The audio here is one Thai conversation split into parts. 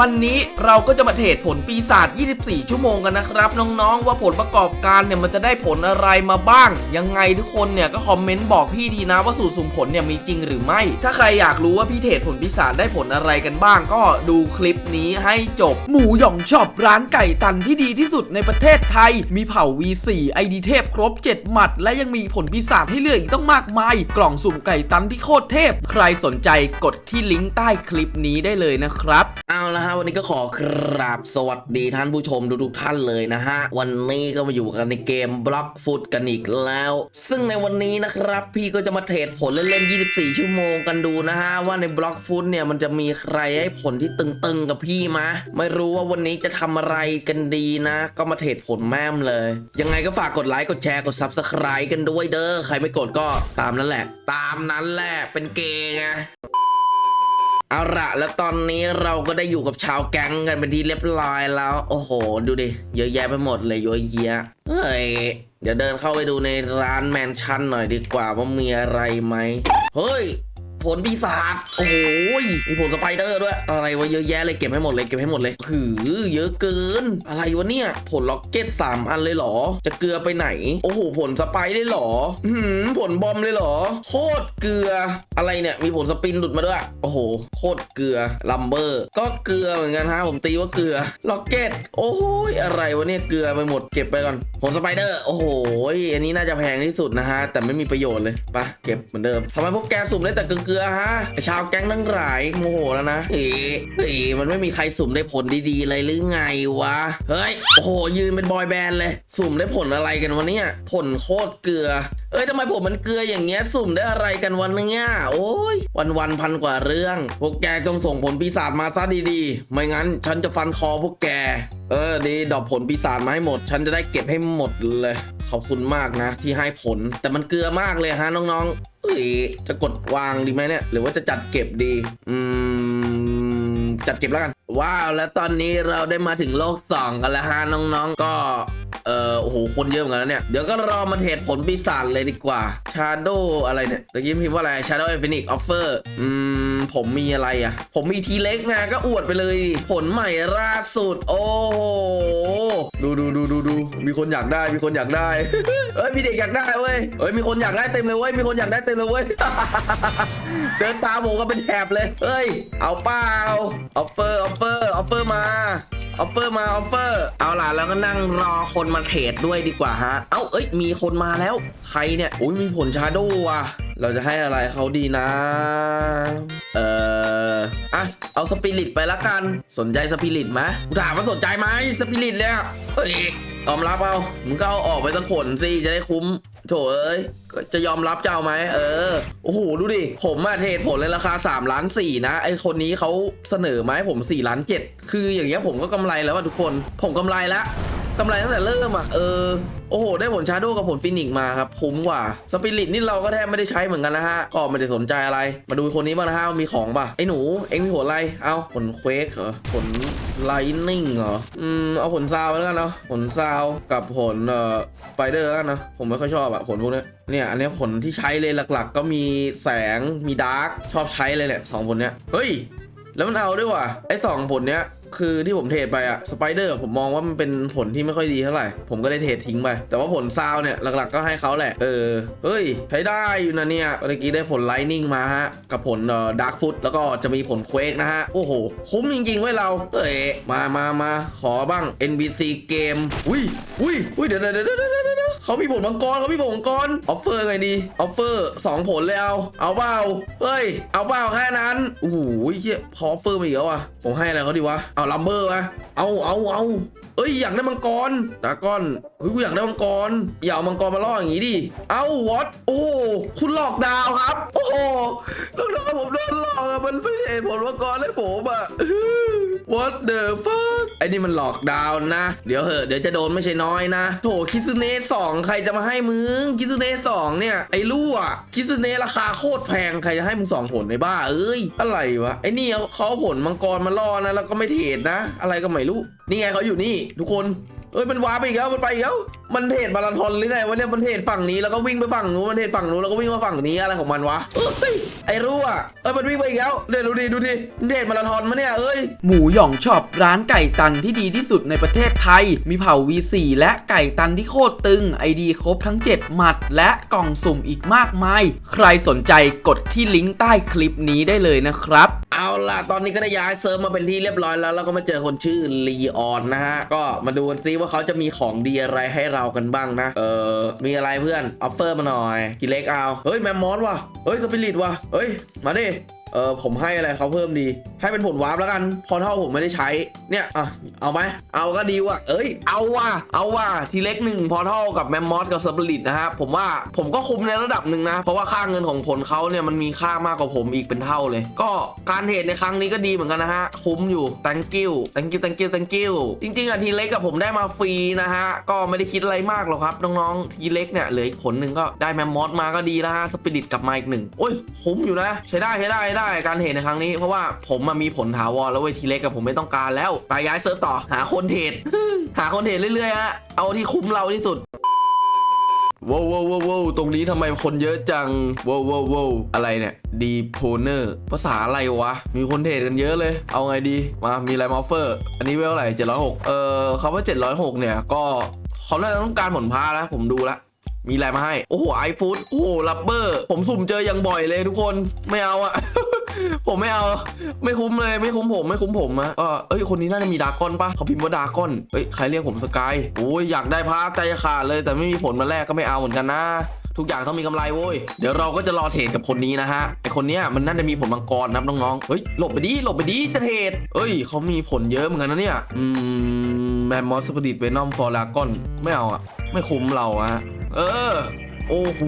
วันนี้เราก็จะมาเทรดผลปีศาจ 24 ชั่วโมงกันนะครับ น้องๆ ว่าผลประกอบการเนี่ยมันจะได้ผลอะไรมาบ้าง ยังไงทุกคนเนี่ยก็คอมเมนต์บอกพี่ทีนะว่าสูตรสุ่มผลเนี่ยมีจริงหรือไม่ ถ้าใครอยากรู้ว่าพี่เทรดผลปีศาจได้ผลอะไรกันบ้าง ก็ดูคลิปนี้ให้จบ หมูหยองช็อปร้านไก่ตันที่ดีที่สุดในประเทศไทย มีเผ่า V4 ID เทพครบ 7 หมัด และยังมีผลปีศาจให้เลือกอีกต้องมากมาย กล่องสุ่มไก่ตันที่โคตรเทพ ใครสนใจกดที่ลิงก์ใต้คลิปนี้ได้เลยนะครับ เอาละฮะวันนี้ก็ขอกราบสวัสดีท่านผู้ชมทุกๆท่านเลยนะฮะ วันนี้ก็มาอยู่กันในเกมบล็อกฟุตกันอีกแล้ว ซึ่งในวันนี้นะครับ พี่ก็จะมาเทรดผลเล่นๆ24 ชั่วโมงกันดูนะฮะ ว่าในบล็อกฟุตเนี่ยมันจะมีใครให้ผลที่ตึงๆกับพี่มะไม่รู้ว่าวันนี้จะทำอะไรกันดีนะ ก็มาเทรดผลแม่มเลย ยังไงก็ฝากกดไลค์กดแชร์กด Subscribe กันด้วยเด้อใครไม่กดก็ตามนั้นแหละ ตามนั้นแหละเป็นเกย์ไง เอาละแล้วตอนนี้เราก็ได้อยู่กับชาวแก๊งกันเป็นที่เรียบร้อยแล้ว โอ้โห ดูดิ เยอะแยะไปหมดเลยเยอะแยะเฮ้ย เดี๋ยวเดินเข้าไปดูในร้านแมนชั่นหน่อยดีกว่าว่ามีอะไรไหม เฮ้ย ผลปีศาจโอ้โหยมีผลสไปเดอร์ด้วย อะไรวะเยอะแยะเลยเก็บให้หมดเลยเก็บให้หมดเลยหือเยอะเกิน อะไรวะเนี่ย ผลล็อกเก็ตสามอันเลยเหรอ จะเกลือไปไหน โอ้โห ผลสไปได้เหรอหืมผลบอมเลยเหรอ โคตรเกลือ อะไรเนี่ย มีผลสปินหลุดมาด้วย โอ้โห โคตรเกลือ ลัมเบอร์ ก็เกลือเหมือนกันฮะ ผมตีว่าเกลือ ล็อกเก็ต โอ้โยอะไรวะเนี่ย เกลือไปหมด เก็บไปก่อน ผลสไปเดอร์ โอ้โห อันนี้น่าจะแพงที่สุดนะฮะ แต่ไม่มีประโยชน์เลย ไปะเก็บเหมือนเดิมทำไมพวกแกสุ่มได้แต่เกลือๆฮะชาวแก๊งทั้งหลายโมโหแล้วนะเอ๋เอ๋มันไม่มีใครสุ่มได้ผลดีๆเลยหรือไงวะ เฮ้ย โอ้โห ยืนเป็นบอยแบนด์เลย สุ่มได้ผลอะไรกันวะเนี่ย ผลโคตรเกลือ เอ้ยทำไมผมมันเกลืออย่างเงี้ย สุ่มได้อะไรกันวันนึงเนี่ยโอ้ย วันวันพันกว่าเรื่อง พวกแกจงส่งผลปีศาจมาซะดีๆ ไม่งั้นฉันจะฟันคอพวกแก เออ ดี ดอกผลปีศาจมาให้หมด ฉันจะได้เก็บให้หมดเลย ขอบคุณมากนะ ที่ให้ผล แต่มันเกลือมากเลยฮะน้องๆ เอ้ยจะกดวางดีไหมเนี่ย หรือว่าจะจัดเก็บดี อืม จัดเก็บแล้วกัน ว้าว แล้วตอนนี้เราได้มาถึงโลก 2 กันแล้วฮะน้องๆ ก็ โอ้โหคนเยอะเหมือนกันนะเนี่ย เดี๋ยวก็รอมาเทรดผลปีศาจเลยดีกว่า Shadow อะไรเนี่ยตะกี้พิมพ์ว่าอะไร Shadow Infinite Offer อืม ผมมีอะไรอะ ผมมีทีเล็กไงก็อวดไปเลย ผลใหม่ล่าสุด โอ้โห ดูดูดูดูดูมีคนอยากได้ มีคนอยากได้ เอ้ย มีเด็กอยากได้เว้ย เอ้ย มีคนอยากได้เต็มเลยเว้ย มีคนอยากได้เต็มเลยเว้ย เดินตามผมก็เป็นแถบเลย เฮ้ย เอาเปล่าออฟเฟอร์ ออฟเฟอร์ ออฟเฟอร์มา ออฟเฟอร์มาออฟเฟอร์ เอาล่ะแล้วก็นั่งรอคนมาเทรดด้วยดีกว่าฮะ เอ้าเอ้ยมีคนมาแล้ว ใครเนี่ยอุ้ยมีผลชาโดว์ว่ะ เราจะให้อะไรเขาดีนะ เอ่ออะเอาสปิริตไปละกัน สนใจสปิริตไหมกูถามว่าสนใจไหมสปิริตเนี่ยเฮ้ยยอมรับเอา มึงก็เอาออกไปสักผลสิ จะได้คุ้ม โถเอ้ยก็จะยอมรับจะเอาไหมเออโอ้โหดูดิผมอะเทรดผลเลยราคา3ล้าน4นะไอคนนี้เขาเสนอมาให้ผม4ล้าน7คืออย่างเงี้ยผมก็กำไรแล้วว่าทุกคน ผมกำไรแล้ว กำไรตั้งแต่เริ่มอะเออโอ้โห ได้ผลชาโดกับผลฟินิกมาครับคุ้มกว่า สปิริตนี่เราก็แทบไม่ได้ใช้เหมือนกันนะฮะ ก็ไม่ได้สนใจอะไร มาดูคนนี้บ้างนะฮะว่ามีของป่ะ ไอ้หนู เอ็งมีผลอะไร เอาผลเควกเหรอ ผลไลนิ่งเหรอ อืม เอาผลซาวแล้วกันเนาะ ผลซาวกับผลเอ่อสไปเดอร์แล้วกันเนาะ ผมไม่ค่อยชอบอะผลพวกนี้เนี่ย อันนี้ผลที่ใช้เลยหลักๆ ก็มีแสง มีดาร์ก ชอบใช้เลยแหละสองผลเนี้ย เฮ้ย แล้วมันเอาด้วยว่ะ ไอ้สองผลเนี้ย คือที่ผมเทรดไปอะสไปเดอร์ผมมองว่ามันเป็นผลที่ไม่ค่อยดีเท่าไหร่ ผมก็เลยเทรดทิ้งไป แต่ว่าผลซาวเนี่ยหลักๆก็ให้เขาแหละ เออ เฮ้ย ใช้ได้อยู่นะเนี่ยเมื่อกี้ได้ผลไลนิ่งมาฮะ กับผลเอ่อดาร์กฟุตแล้วก็จะมีผลเควกนะฮะ โอ้โห คุ้มจริงๆไว้เรา เอ้ยมามามาขอบ้าง NBC เกม อุ้ยอุ้ยอุ้ยเดี๋ยวเดี๋ยวเดี๋ยว เขามีผลมังกรเขามีผลมังกรออฟเฟอร์ไงดีออฟเฟอร์สองผลเลยเอาเอาเปล่าเฮ้ยเอาเปล่าแค่นั้นโอ้โหเฮียพอออฟเฟอร์มาอีกแล้วอะผมให้อะไรเขาดีวะเอาลัมเบอร์วะเอาเอาเอา เอ้ยอยากได้มังกรดาก้อนเฮ้ยกูอยากได้มังกรอย่าเอามังกรมาล่ออย่างงี้ดิเอาวอตโอ้คุณหลอกดาวครับ โอ้โหน้องๆผมโดนหลอกอะมันไม่เห็นผลมังกรให้ผมอะ What the fuck ไอ้นี่มันหลอกดาวนะ เดี๋ยวเหอะเดี๋ยวจะโดนไม่ใช่น้อยนะ โถคิซึเนะสองใครจะมาให้มึง คิซึเนะสองเนี่ย ไอ้ลู่อะคิซึเนะราคาโคตรแพง ใครจะให้มึงสองผลในบ้า เอ้ย อะไรวะ ไอ้นี่เขาเอาผลมังกรมาล่อนะ แล้วก็ไม่เทรดนะ อะไรก็ไม่รู้ นี่ไงเขาอยู่นี่ทุกคน เอ้ยมันวาร์ปไปอีกแล้วมันไปอีกแล้วมันเทรดมาราธอนหรือไงวะเนี่ยมันเทรดฝั่งนี้แล้วก็วิ่งไปฝั่งนู้นมันเทรดฝั่งนู้นแล้วก็วิ่งมาฝั่งนี้อะไรของมันวะเอ้ยไอ้รั่วเอ้ยมันวิ่งไปอีกแล้วเดี๋ยวดูดิดูดิเทรดมาราธอนมาเนี่ยเอ้ยหมูหย่องช็อปร้านไก่ตันที่ดีที่สุดในประเทศไทย มีเผา V4 และไก่ตันที่โคตรตึงไอดีครบทั้ง 7 หมัด และกล่องสุ่มอีกมากมาย ใครสนใจกดที่ลิงก์ใต้คลิปนี้ได้เลยนะครับเอาล่ะตอนนี้ก็ได้ย้ายเซิร์ฟมาเป็นที่เรียบร้อยแล้วแล้วก็มาเจอคนชื่อลีออนนะฮะก็มาดูกันซิว่าเขาจะมีของดีอะไรให้เรากันบ้างนะ เออ มีอะไรเพื่อน ออฟเฟอร์มาหน่อย กินเล็กเอา เฮ้ย แมมมอสว่ะ เฮ้ย สปิริตว่ะ เฮ้ย มาดิ เออผมให้อะไรเขาเพิ่มดี ให้เป็นผลวาร์ปแล้วกัน พอเท่าผมไม่ได้ใช้ เนี่ยอะเอาไหมเอาก็ดีว่ะ เอ้ย เอาว่ะ เอาว่ะ ทีเล็กหนึ่งพอเท่ากับแมมมอสกับสปริตนะฮะ ผมว่าผมก็คุ้มในระดับหนึ่งนะ เพราะว่าค่าเงินของผลเขาเนี่ยมันมีค่ามากกว่าผมอีกเป็นเท่าเลย ก็การเทรดในครั้งนี้ก็ดีเหมือนกันนะฮะ คุ้มอยู่ thank you thank you thank you thank you จริงๆอะทีเล็กกับผมได้มาฟรีนะฮะ ก็ไม่ได้คิดอะไรมากหรอกครับน้องๆทีเล็กเนี่ยเหลืออีกผลหนึ่งก็ได้แมมมอสมาก็ดีแล้วฮะสปิริตกลับมาอีกหนึ่งโอ้ยคุ้มอยู่นะ ใช้ได้ใช้ได้ได้การเทรดในครั้งนี้เพราะว่าผมมามีผลถาวรแล้วเวทีเล็กกับผมไม่ต้องการแล้วไปย้ายเซิร์ฟต่อหาคนเทรดหาคนเทรดเรื่อยๆฮะเอาที่คุ้มเราที่สุดว้าวว้าวว้าวตรงนี้ทำไมคนเยอะจังว้าวว้าวว้าวอะไรเนี่ยดีโพเนอร์ภาษาอะไรวะ มีคนเทรดกันเยอะเลย เอาไงดี มามีอะไรมาออฟเฟอร์ อันนี้เวลไหร่706 เอ่อคำว่า 706 เนี่ย ก็เขาน่าจะต้องการผลพาแล้วผมดูละมีอะไรมาให้ โอ้โหไอฟูดโอ้โหลับเบอร์ ผมสุ่มเจออย่างบ่อยเลยทุกคนไม่เอาอะ ผมไม่เอา ไม่คุ้มเลยไม่คุ้มผมไม่คุ้มผมอะก็เอ้ยคนนี้น่าจะมีดาก้อนปะเขาพิมพ์ว่าดาก้อนเอ้ยใครเรียกผมสกายโอ้ยอยากได้พาร์ทใจขาดเลย แต่ไม่มีผลมาแรกก็ไม่เอาเหมือนกันนะทุกอย่างต้องมีกำไรโว้ย เดี๋ยวเราก็จะรอเทรดกับคนนี้นะฮะ ไอคนเนี้ยมันน่าจะมีผลมังกรนะน้องๆ เฮ้ย หลบไปดิ หลบไปดิ จะเทรดเอ้ย เขามีผลเยอะเหมือนกันนะเนี่ย อืม แมมมอสสปดิตเวนอมฟอร์ลากอน ไม่เอาอะไม่คุ้มเราอะเออ โอ้โห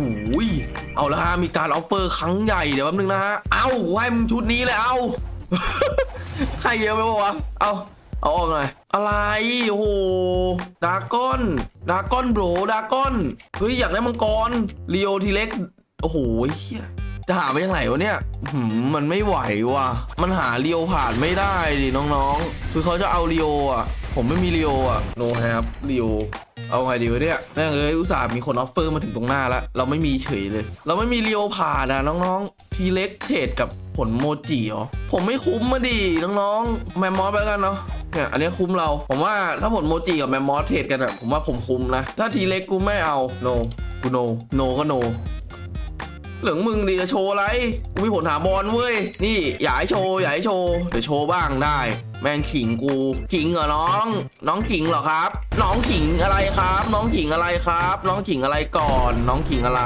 เอาละฮะมีการออฟเฟอร์ครั้งใหญ่เดี๋ยวแป๊บนึงนะฮะ เอาให้มึงชุดนี้เลยเอาให้เยอะไปปะวะ เอาเอาออกหน่อยอะไรโอ้โหดาก้อนดาก้อนโบรดาก้อนเฮ้ยอยากได้มังกรลีโอทีเล็กโอ้โหเฮียจะหาไปยังไงวะเนี่ยมันไม่ไหวว่ะ มันหาลีโอผ่านไม่ได้ดิน้องๆ คือเขาจะเอาลีโออะ ผมไม่มีลีโออะโนแฮปลีโอ เอาไงดีวะเนี่ยแม่งเอ้ยอุตส่าห์มีคนออฟเฟอร์มาถึงตรงหน้าแล้วเราไม่มีเฉยเลย เราไม่มีเลี้ยวผ่านนะน้องๆ ทีเล็กเทรดกับผลโมจิเหรอผมไม่คุ้มมาดิน้องๆ แมมมอสไปแล้วกันเนาะเนี่ยอันนี้คุ้มเรา ผมว่าถ้าผลโมจิกับแมมมอสเทรดกันอะผมว่าผมคุ้มนะ ถ้าทีเล็กกูไม่เอาโนกูโนโนก็โน เหลืองมึงดิจะโชว์อะไรกูมีผลถาบอลเว้ย นี่อย่าให้โชว์อย่าให้โชว์เดี๋ยวโชว์บ้างได้ แม่งขิงกูขิงเหรอน้อง น้องขิงเหรอครับ น้องขิงอะไรครับ น้องขิงอะไรครับ น้องขิงอะไรก่อน น้องขิงอะไร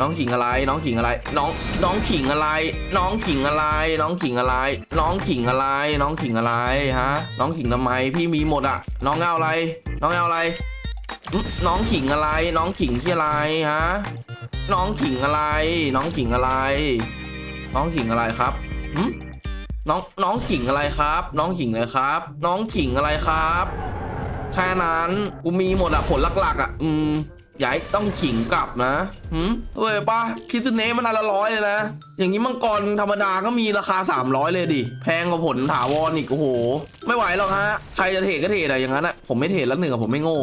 น้องขิงอะไร น้องขิงอะไร น้องน้องขิงอะไร น้องขิงอะไร น้องขิงอะไร น้องขิงอะไร น้องขิงอะไรฮะ น้องขิงทำไมพี่มีหมดอะน้องเอาอะไร น้องเอาอะไรน้องขิงอะไร น้องขิงที่อะไรฮะ น้องขิงอะไร น้องขิงอะไร น้องขิงอะไรครับหืมน้องน้องขิงอะไรครับ น้องขิงเลยครับ น้องขิงอะไรครับแค่นั้นกูมีหมดอะผลหลักๆอะอืมอย่าให้ต้องขิงกลับนะหืมเว้ยป้าคิซึเนะมันอันละร้อยเลยนะ อย่างนี้มังกรธรรมดาก็มีราคา 300 เลยดิ แพงกว่าผลถาวรอีกโอ้โห ไม่ไหวหรอกฮะ ใครจะเทรดก็เทรดอะอย่างนั้นอะผมไม่เทรดแล้วหนึ่งอะผมไม่โง่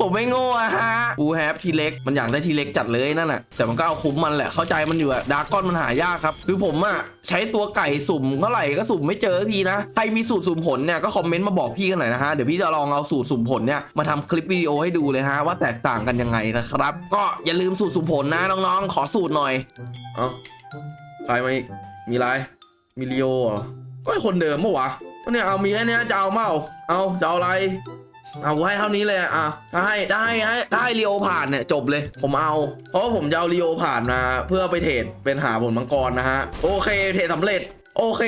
ผมไม่โง่อะฮะกูแฮปทีเล็กมันอยากได้ทีเล็กจัดเลยนั่นน่ะแต่มันก็เอาคุ้มมันแหละเข้าใจมันอยู่อะดาร์กอนมันหายากครับ คือผมอะใช้ตัวไก่สุ่มเท่าไหร่ก็สุ่มไม่เจอทีนะ ใครมีสูตรสุ่มผลเนี่ยก็คอมเมนต์มาบอกพี่กันหน่อยนะฮะ เดี๋ยวพี่จะลองเอาสูตรสุ่มผลเนี่ยมาทำคลิปวิดีโอให้ดูเลยฮะว่าแตกต่างกันยังไงนะครับ ก็อย่าลืมสูตรสุ่มผลนะน้องๆ ขอสูตรหน่อย เอาใครมาอีก มีไร มีลีโอเหรอ ก็คนเดิมปะวะก็เนี่ยเอามีแค่เนี้ยจะเอาเมาเอาจะเอาอะไร เอาให้เท่านี้เลยอะอะถ้าให้ถ้าให้ให้ถ้าให้ลีโอผ่านเนี่ยจบเลย ผมเอา เพราะผมจะเอารีโอผ่านมา เพื่อไปเทรดเป็นหาผลมังกรนะฮะ โอเคเทรดสำเร็จ โอเค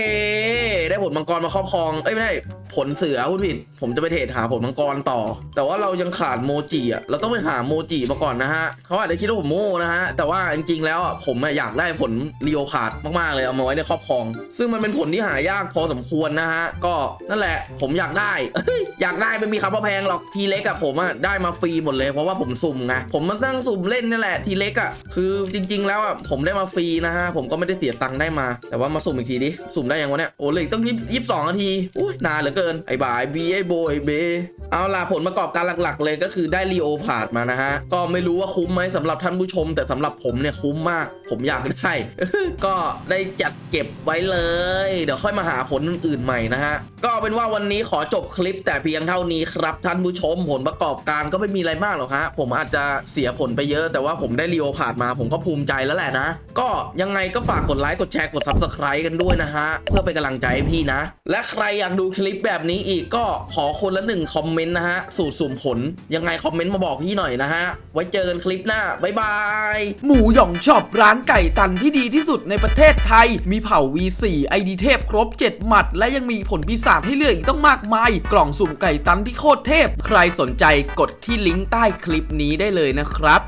ได้ผลมังกรมาครอบครอง เอ้ยไม่ใช่ผลเสือพูดผิด ผมจะไปเทรดหาผลมังกรต่อ แต่ว่าเรายังขาดโมจิอะ เราต้องไปหาโมจิมาก่อนนะฮะเขาอาจจะคิดว่าผมโง่นะฮะ แต่ว่าจริงๆแล้วอะผมอยากได้ผลลีโอพาร์ดมากๆเลยเอามาไว้ในครอบครอง ซึ่งมันเป็นผลที่หายากพอสมควรนะฮะ ก็นั่นแหละ ผมอยากได้ อยากได้ไม่มีคำว่าแพงหรอกทีเล็กอะผมอะได้มาฟรีหมดเลยเพราะว่าผมสุ่มไงผมมาตั้งสุ่มเล่นนี่แหละทีเล็กอะคือจริง ๆ แล้วอะผมได้มาฟรีนะฮะผมก็ไม่ได้เสียตังค์ได้มา แต่ว่ามาสุ่มอีกทีดิสุ่มได้ยังวะเนี่ยโอ้เลยต้องยี่สิบสองนาทีอุ้ยนานเหลือเกินไอ้บ่ายบีไอ้โบไอ้เบเอาล่ะผลประกอบการหลักๆ เลยก็คือได้รีโอพาดมานะฮะ ก็ไม่รู้ว่าคุ้มไหมสำหรับท่านผู้ชม แต่สำหรับผมเนี่ยคุ้มมาก ผมอยากได้ ก็ได้จัดเก็บไว้เลย เดี๋ยวค่อยมาหาผลอื่นๆใหม่นะฮะ ก็เป็นว่าวันนี้ขอจบคลิปแต่เพียงเท่านี้ครับท่านผู้ชม ผลประกอบการก็ไม่มีอะไรมากหรอกฮะ ผมอาจจะเสียผลไปเยอะ แต่ว่าผมได้รีโอพาดมา ผมก็ภูมิใจแล้วแหละนะ ก็ยังไงก็ฝากกดไลค์กดแชร์กด subscribe กันด้วยนะฮะ เพื่อเป็นกำลังใจให้พี่นะ และใครอยากดูคลิปแบบนี้อีกก็ขอคนละหนึ่งคอมเมนต์นะฮะ สูตรสุ่มผล ยังไงคอมเมนต์มาบอกพี่หน่อยนะฮะ ไว้เจอกันคลิปหน้า บ๊ายบาย หมูหยองช็อปร้านไก่ตันที่ดีที่สุดในประเทศไทย มีเผ่า V4 ID เทพครบ 7 หมัด และยังมีผลปีศาจให้เลือกอีกต้องมากมาย กล่องสุ่มไก่ตันที่โคตรเทพ ใครสนใจกดที่ลิงก์ใต้คลิปนี้ได้เลยนะครับ